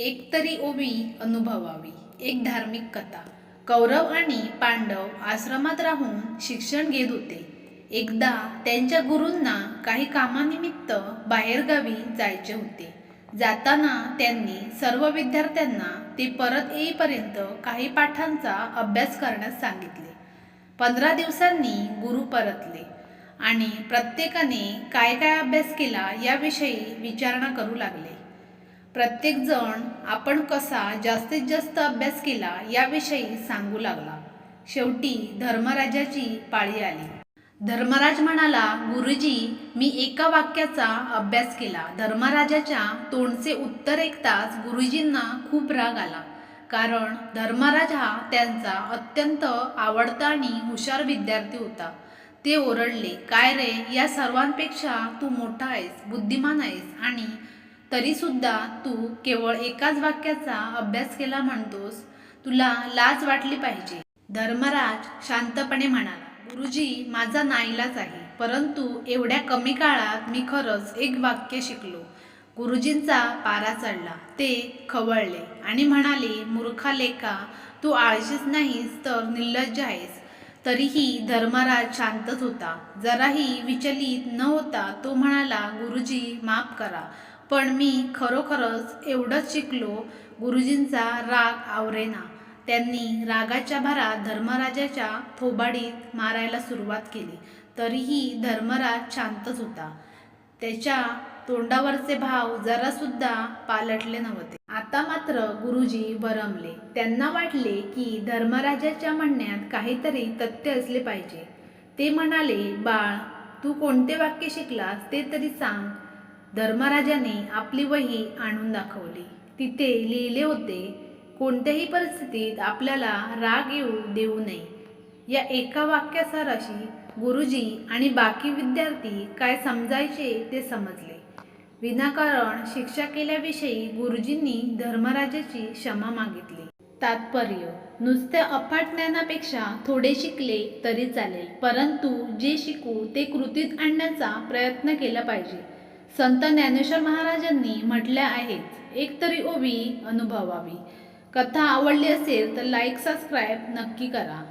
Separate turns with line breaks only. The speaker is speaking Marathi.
एक तरी ओवी अनुभवावी. एक धार्मिक कथा. कौरव आणि पांडव आश्रमात राहून शिक्षण घेत होते. एकदा त्यांच्या गुरूंना काही कामानिमित्त बाहेरगावी जायचे होते. जाताना त्यांनी सर्व विद्यार्थ्यांना ते परत येईपर्यंत काही पाठांचा अभ्यास करण्यास सांगितले. पंधरा दिवसांनी गुरु परतले आणि प्रत्येकाने काय काय अभ्यास केला याविषयी विचारणा करू लागले. प्रत्येकजण आपण कसा जास्तीत जास्त अभ्यास केला याविषयी सांगू लागला. शेवटी धर्मराजाची पाळी आली. धर्मराज म्हणाला गुरुजी मी एका वाक्याचा अभ्यास केला. धर्मराजाच्या तोंडचे उत्तर ऐकताच गुरुजींना खूप राग आला. कारण धर्मराज हा त्यांचा अत्यंत आवडता आणि हुशार विद्यार्थी होता. ते ओरडले काय रे या सर्वांपेक्षा तू मोठा आहेस बुद्धिमान आहेस आणि तरीसुद्धा तू केवळ एकाच वाक्याचा अभ्यास केला म्हणतोस तुला लाज वाटली पाहिजे. धर्मराज शांतपणे म्हणाला गुरुजी माझा नाईलाच आहे परंतु एवढ्या कमी काळात मी खरंच एक वाक्य शिकलो. गुरुजींचा पारा चढला ते खवळले आणि म्हणाले मूर्खा लेखा तू आळशीच नाहीस तर निर्लज्ज आहेस. तरीही धर्मराज शांतच होता. जराही विचलित न होता तो म्हणाला गुरुजी माफ करा. पण मी खरोखरच एवढंच शिकलो गुरुजींचा राग आवरेना. त्यांनी रागाच्या भरात धर्मराजाच्या थोबाडीत मारायला सुरुवात केली. तरीही धर्मराज शांतच होता. त्याच्या तोंडावरचे भाव जरासुद्धा पालटले नव्हते. आता मात्र गुरुजी बरमले त्यांना वाटले की धर्मराजाच्या म्हणण्यात काहीतरी तथ्य असले पाहिजे. ते म्हणाले बाळ तू कोणते वाक्य शिकलास ते तरी सांग. धर्मराजाने आपली वही आणून दाखवली. तिथे लिहिले होते कोणत्याही परिस्थितीत आपल्याला राग येऊ देऊ नये. या एका वाक्यासाराशी गुरुजी आणि बाकी विद्यार्थी काय समजायचे ते समजले. विनाकारण शिक्षा केल्याविषयी गुरुजींनी धर्मराजाची क्षमा मागितली. तात्पर्य नुसत्या अफाट ज्ञानापेक्षा थोडे शिकले तरी चालेल परंतु जे शिकू ते कृतीत आणण्याचा प्रयत्न केला पाहिजे. संत ज्ञानेश्वर महाराजांनी म्हटल्या आहेत एक तरी ओवी अनुभवावी. कथा आवडली असेल तर लाईक सबस्क्राईब नक्की करा.